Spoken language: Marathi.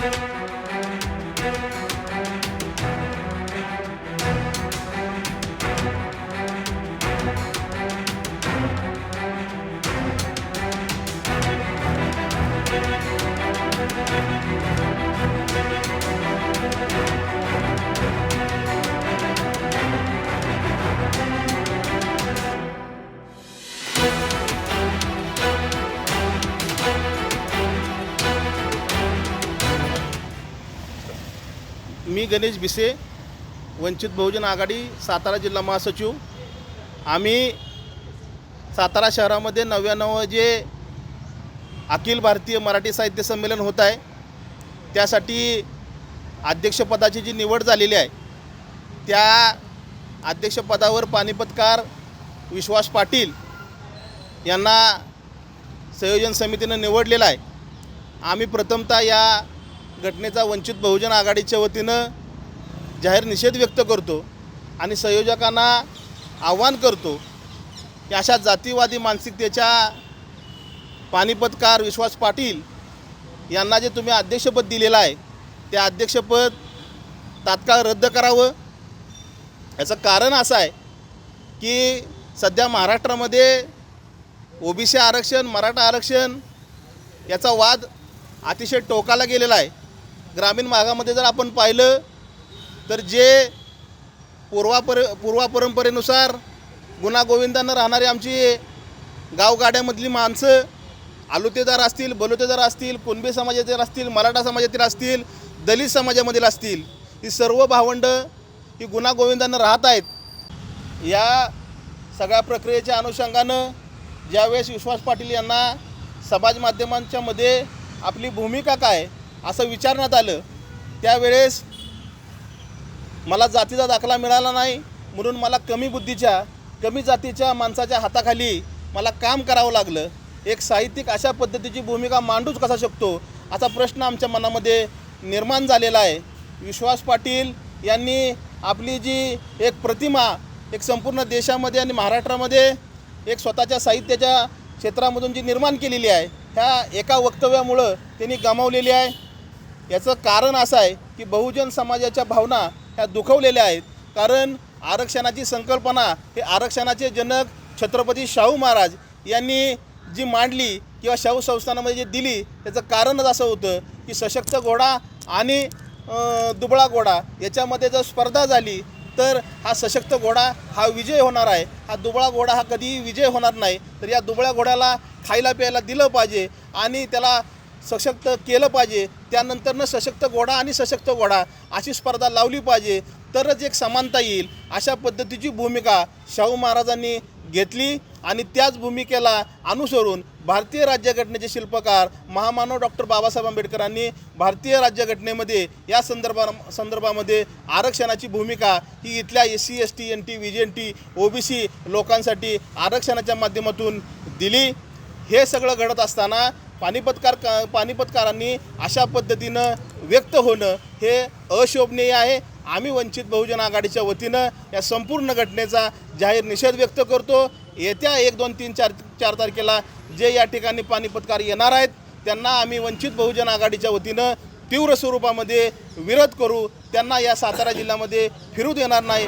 Bye. मी गणेश भिसे वंचित बहुजन आघाडी सातारा जिल्हा महासचिव. आम्ही सातारा शहरामध्ये नव्याण्णव जे अखिल भारतीय मराठी साहित्य संमेलन होत आहे त्यासाठी अध्यक्षपदाची जी निवड झालेली आहे त्या अध्यक्षपदावर पानिपतकार विश्वास पाटील यांना संयोजन समितीनं निवडलेलं आहे. आम्ही प्रथमतः या घटनेचा वंचित बहुजन आघाडीच्या वतीनं जाहीर निषेध व्यक्त करतो आणि संयोजकांना आव्हान करतो की अशा जातीवादी मानसिकतेच्या पानिपतकार विश्वास पाटील यांना जे तुम्ही अध्यक्षपद दिलेलं आहे ते अध्यक्षपद तात्काळ रद्द करावं. याचं कारण असं आहे की सध्या महाराष्ट्रामध्ये ओबीसी आरक्षण मराठा आरक्षण याचा वाद अतिशय टोकाला गेलेला आहे. ग्रामीण भागामध्ये जर आपण पाहिलं तर जे पूर्वापर पूर्वापरंपरेनुसार गुणागोविंदानं राहणारी आमची गावगाड्यामधली माणसं आलुतेदार असतील बलुतेदार असतील कुणबी समाजातील असतील मराठा समाजातील असतील दलित समाजामधील असतील ही सर्व भावंडं ही गुणागोविंदानं राहत आहेत. या सगळ्या प्रक्रियेच्या अनुषंगानं ज्यावेळेस विश्वास पाटील यांना समाज माध्यमांच्यामध्ये आपली भूमिका काय असं विचारण्यात आलं. त्यावेळेस मला जातीचा दाखला मिळाला नाही म्हणून मला कमी बुद्धीच्या कमी जातीच्या माणसाच्या हाताखाली मला काम करावं लागलं. एक साहित्यिक अशा पद्धतीची भूमिका मांडूच कसा शकतो असा प्रश्न आमच्या मनामध्ये निर्माण झालेला आहे. विश्वास पाटील यांनी आपली जी एक प्रतिमा एक संपूर्ण देशामध्ये आणि महाराष्ट्रामध्ये एक स्वतःच्या साहित्याच्या क्षेत्रामधून जी निर्माण केलेली आहे ह्या एका वक्तव्यामुळं त्यांनी गमावलेली आहे. याचं कारण असं आहे की बहुजन समाजाच्या भावना ह्या दुखवलेल्या आहेत. कारण आरक्षणाची संकल्पना हे आरक्षणाचे जनक छत्रपती शाहू महाराज यांनी जी मांडली किंवा शाहू संस्थानामध्ये जी दिली त्याचं कारणच असं होतं की सशक्त घोडा आणि दुबळा घोडा याच्यामध्ये जर स्पर्धा झाली तर हा सशक्त घोडा हा विजय होणार आहे. हा दुबळा घोडा हा कधीही विजय होणार नाही. तर या दुबळ्या घोड्याला खायला प्यायला दिलं पाहिजे आणि त्याला सशक्त केलं पाहिजे त्यानंतरनं सशक्त घोडा आणि सशक्त घोडा अशी स्पर्धा लावली पाहिजे तरच एक समानता येईल. अशा पद्धतीची भूमिका शाहू महाराजांनी घेतली आणि त्याच भूमिकेला अनुसरून भारतीय राज्यघटनेचे शिल्पकार महामानव डॉक्टर बाबासाहेब आंबेडकरांनी भारतीय राज्यघटनेमध्ये या संदर्भा संदर्भामध्ये आरक्षणाची भूमिका ही इथल्या S C S T N T V G N T O B C लोकांसाठी आरक्षणाच्या माध्यमातून दिली. हे सगळं घडत असताना पानिपतकार का पानिपतकारांनी अशा पद्धतीनं व्यक्त होणं हे अशोभनीय आहे. आम्ही वंचित बहुजन आघाडीच्या वतीनं या संपूर्ण घटनेचा जाहीर निषेध व्यक्त करतो. येत्या एक दोन तीन चार चार तारखेला जे या ठिकाणी पानिपतकार येणार आहेत त्यांना आम्ही वंचित बहुजन आघाडीच्या वतीनं तीव्र स्वरूपामध्ये विरोध करू. त्यांना या सातारा जिल्ह्यामध्ये फिरू देणार नाही.